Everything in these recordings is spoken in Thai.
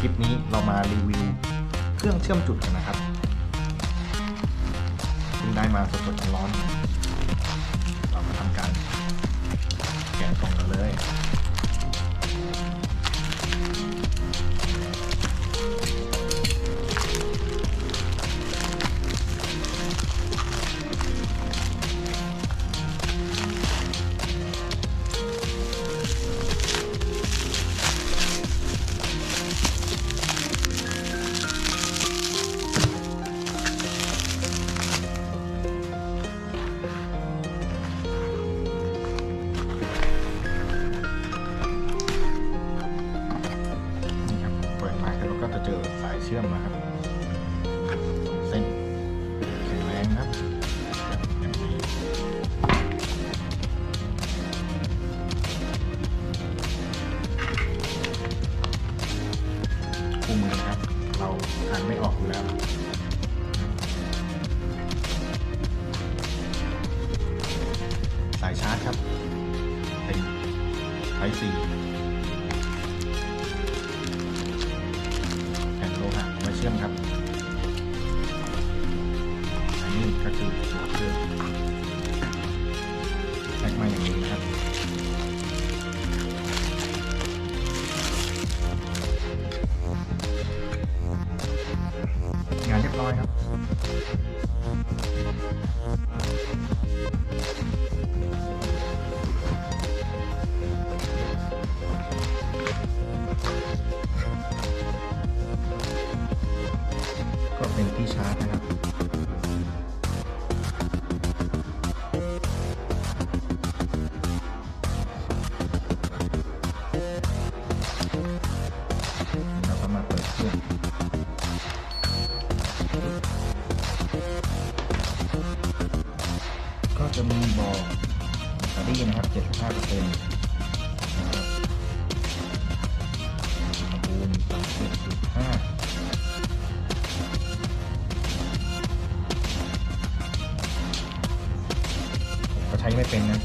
คลิปนี้เรามารีวิวเครื่องเชื่อมจุดกันนะครับเพิ่งได้มาสดๆร้อนเรามาทำการแกะกล่อง เส้นแข็งแรงครับอย่างดีคู่มือนะครับ เราอ่านไม่ออกอยู่แล้วสายชาร์จครับเป็นไทซี แพ็ ก็จะมีบอกแบตเตอรี่นะครับ75เปอร์เซ็นต์นะครับอุณหภูมิ31.5ก็ใช้ไม่เป็นนะ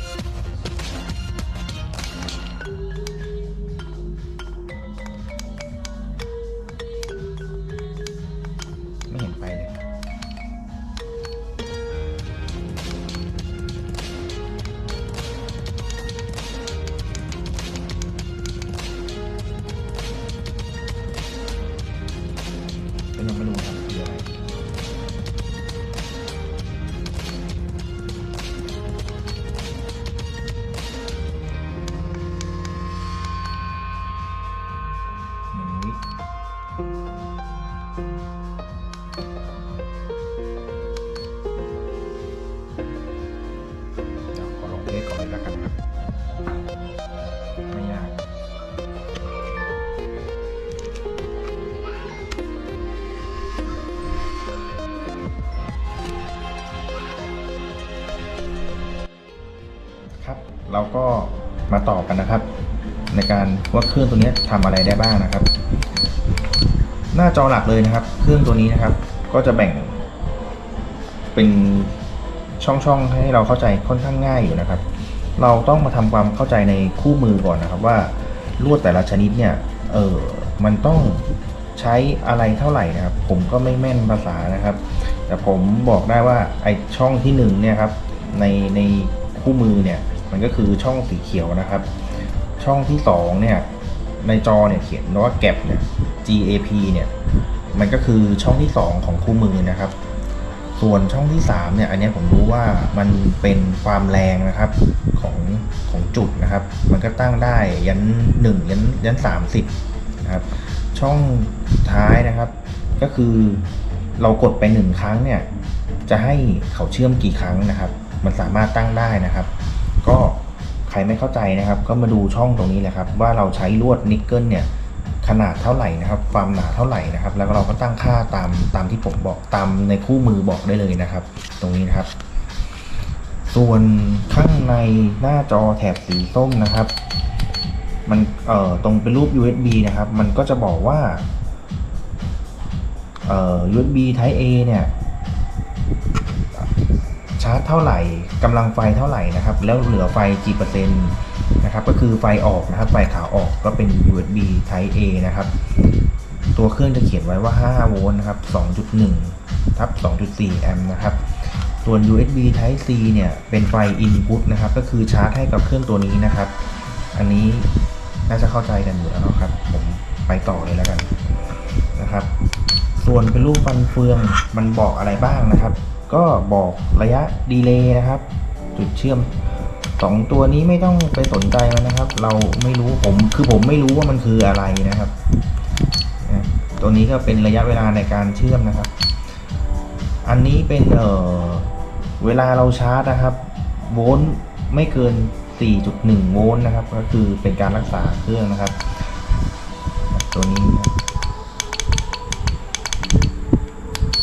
ไม่ยากครับ เราก็มาต่อกันนะครับ ในการว่าเครื่องตัวนี้ทำอะไรได้บ้างนะครับ หน้าจอหลักเลยนะครับ เครื่องตัวนี้นะครับ ก็จะแบ่ง เป็นช่องๆให้เราเข้าใจค่อนข้างง่ายอยู่นะครับ เราต้องมาทำความเข้าใจในคู่มือก่อนนะครับว่าลวดแต่ละชนิดเนี่ยเออมันต้องใช้อะไรเท่าไหร่นะครับ ผมก็ไม่แม่นภาษานะครับ แต่ผมบอกได้ว่าไอช่องที่หนึ่งเนี่ยครับในในคู่มือเนี่ยมันก็คือช่องสีเขียวนะครับ ช่องที่สองเนี่ยในจอเนี่ยเขียนว่า gap เนี่ย gap เนี่ยมันก็คือช่องที่สองของคู่มือนะครับ ส่วนช่องที่3เนี่ยอันนี้ผมรู้ว่ามันเป็นความแรงนะครับของของจุดนะครับ มันก็ตั้งได้ยัน1ยันยัน30นะครับช่องท้ายนะครับ ก็คือเรากดไปหนึ่งครั้งเนี่ยจะให้เขาเชื่อมกี่ครั้งนะครับ มันสามารถตั้งได้นะครับ ก็ใครไม่เข้าใจนะครับ ก็มาดูช่องตรงนี้แหละครับ ว่าเราใช้ลวดนิกเกิลเนี่ย ขนาดเท่าไหร่นะครับ ความหนาเท่าไหร่นะครับ แล้วเราก็ตั้งค่าตามตามที่ผมบอกตามในคู่มือบอกได้เลยนะครับ ตรงนี้นะครับ ส่วนข้างในหน้าจอแถบสีส้มนะครับ มันเอ่อตรงเป็นรูป USB นะครับ มันก็จะบอกว่าเอ่อ USB Type A เนี่ยชาร์จเท่าไหร่กำลังไฟเท่าไหร่นะครับ แล้วเหลือไฟกี่เปอร์เซ็นต์ นะครับก็คือไฟออกนะครับไฟขาออกก็เป็น USB Type A นะครับตัวเครื่องจะเขียนไว้ว่า 5 โวลต์นะครับ 2.1 ทับ 2.4 แอมป์นะครับ ส่วน USB Type C เนี่ย เป็นไฟ Input นะครับ ก็คือชาร์จให้กับเครื่องตัวนี้นะครับ อันนี้น่าจะเข้าใจกันอยู่แล้วครับ ผมไปต่อเลยแล้วกันนะครับ ส่วนเป็นรูปฟันเฟือง มันบอกอะไรบ้างนะครับ ก็บอกระยะดีเลย์นะครับ จุดเชื่อม สองตัวนี้ไม่ต้องไปสนใจมันนะครับ เราไม่รู้ผมคือผมไม่รู้ว่ามันคืออะไรนะครับตัวนี้ก็เป็นระยะเวลาในการเชื่อมนะครับ อันนี้เป็นเออเวลาเราชาร์จนะครับ โวลต์ไม่เกิน 4.1 โวลต์นะครับ ก็คือเป็นการรักษาเครื่องนะครับ ตัวนี้นะครับ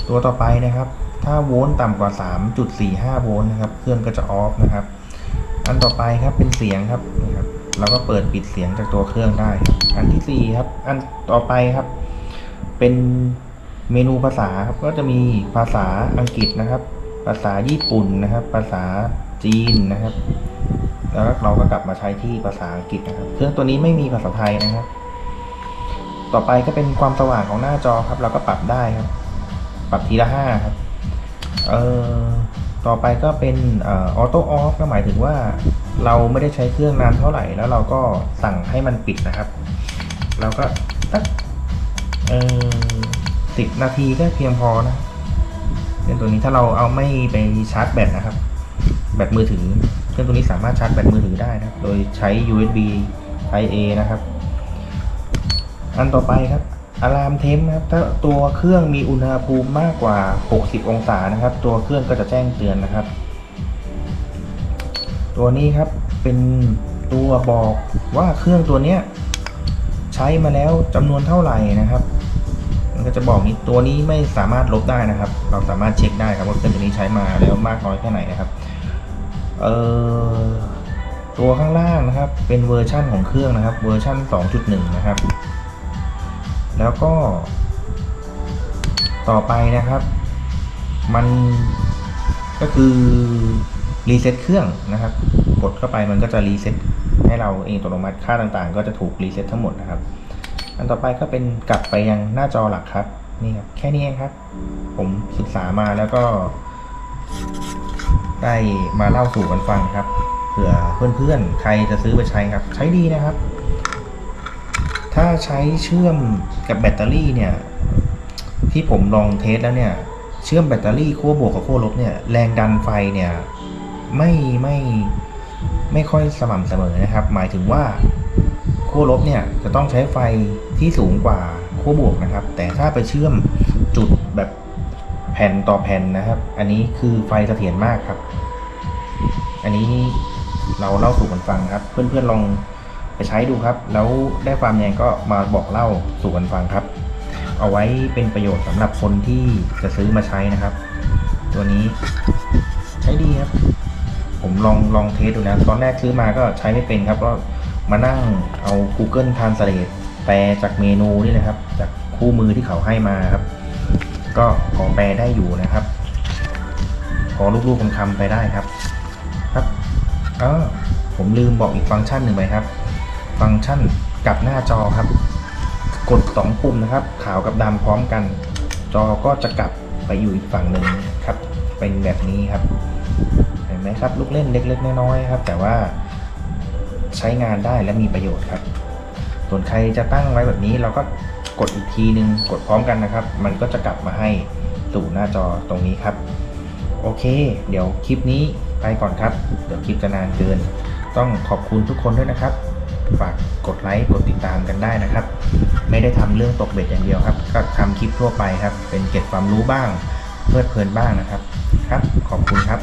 ตัวต่อไปนะครับ ถ้าโวลต์ต่ำกว่า 3.45 โวลต์นะครับ เครื่องก็จะออฟนะครับ อันต่อไปครับเป็นเสียงครับนี่ครับ เราก็เปิดปิดเสียงจากตัวเครื่องได้ อันที่สี่ครับ อันต่อไปครับ เป็นเมนูภาษาครับก็จะมีภาษาอังกฤษนะครับ ภาษาญี่ปุ่นนะครับ ภาษาจีนนะครับ แล้วเราก็กลับมาใช้ที่ภาษาอังกฤษนะครับ เครื่องตัวนี้ไม่มีภาษาไทยนะครับ ต่อไปก็เป็นความสว่างของหน้าจอครับ เราก็ปรับได้ครับ ปรับทีละห้าครับ เออ ต่อไปก็เป็นออโต้ออฟก็หมายถึงว่าเราไม่ได้ใช้เครื่องนานเท่าไหร่แล้วเราก็สั่งให้มันปิดนะครับ เราก็สักเออสิบนาทีก็เพียงพอนะเป็นตัวนี้ถ้าเราเอาไม่ไปชาร์จแบตนะครับ แบตมือถือเครื่องตัวนี้สามารถชาร์จแบตมือถือได้นะครับโดยใช้ USB Type A นะครับ อันต่อไปครับ อะลามเทมครับถ้าตัวเครื่องมีอุณหภูมิมากกว่า 60 องศานะครับ ตัวเครื่องก็จะแจ้งเตือนนะครับ ตัวนี้ครับเป็นตัวบอกว่าเครื่องตัวเนี้ยใช้มาแล้วจำนวนเท่าไหร่นะครับมันก็จะบอกนี้ตัวนี้ไม่สามารถลบได้นะครับ เราสามารถเช็คได้ครับว่าเครื่องตัวนี้ใช้มาแล้วมากน้อยแค่ไหนนะครับเอ่อตัวข้างล่างนะครับ เป็นเวอร์ชั่นของเครื่องนะครับ เวอร์ชั่น 2.1 นะครับ แล้วก็ ต่อไปนะครับ มันก็คือรีเซ็ตเครื่องนะครับ กดเข้าไปมันก็จะรีเซ็ตให้เราเองอัตโนมัติค่าต่างๆ ก็จะถูกรีเซ็ตทั้งหมดนะครับ อันต่อไปก็เป็นกลับไปยังหน้าจอหลักครับนี่ครับแค่นี้เองครับ ผมศึกษามาแล้วก็ ได้มาเล่าสู่กันฟังครับเผื่อเพื่อนๆ ใครจะซื้อไปใช้ครับ ใช้ดีนะครับ ถ้าใช้เชื่อมกับแบตเตอรี่เนี่ย ที่ผมลองเทสแล้วเนี่ย เชื่อมแบตเตอรี่ขั้วบวกกับขั้วลบเนี่ย แรงดันไฟเนี่ย ไม่ไม่ไม่ค่อยสม่ำเสมอนะครับ หมายถึงว่าขั้วลบเนี่ยจะต้องใช้ไฟที่สูงกว่าขั้วบวกนะครับ แต่ถ้าไปเชื่อมจุดแบบแผ่นต่อแผ่นนะครับ อันนี้คือไฟเสถียรมากครับ อันนี้เราเล่าสู่กันฟังครับ เพื่อนๆลอง ใช้ดูครับ แล้วได้ความยังไงก็มาบอกเล่าสู่กันฟังครับ เอาไว้เป็นประโยชน์สำหรับคนที่จะซื้อมาใช้นะครับ ตัวนี้ใช้ดีครับ ผมลองลองเทสดูนะ ตอนแรกซื้อมาก็ใช้ไม่เป็นครับก็มานั่งเอา Google Translate แปลจากเมนูนี่นะครับ จากคู่มือที่เขาให้มาครับ ก็พอแปลได้อยู่นะครับพอลูกๆคำๆไปได้ครับ ครับเออผมลืมบอกอีกฟังก์ชันหนึ่งไปครับ ฟังก์ชันกลับหน้าจอครับ กดสองปุ่มนะครับ ขาวกับดำพร้อมกัน จอก็จะกลับไปอยู่อีกฝั่งหนึ่งครับ เป็นแบบนี้ครับ เห็นไหมครับลูกเล่นเล็ก ๆ น้อยๆครับ แต่ว่าใช้งานได้และมีประโยชน์ครับ ส่วนใครจะตั้งไว้แบบนี้เราก็กดอีกทีนึง กดพร้อมกันนะครับ มันก็จะกลับมาให้สู่หน้าจอตรงนี้ครับ โอเค เดี๋ยวคลิปนี้ไปก่อนครับ เดี๋ยวคลิปจะนานเกิน ต้องขอบคุณทุกคนด้วยนะครับ ฝากกดไลค์กดติดตามกันได้นะครับ ไม่ได้ทำเรื่องตกเบ็ดอย่างเดียวครับ ก็ทำคลิปทั่วไปครับ เป็นเก็บความรู้บ้างเพลิดเพลินบ้างนะครับ ครับ ขอบคุณครับ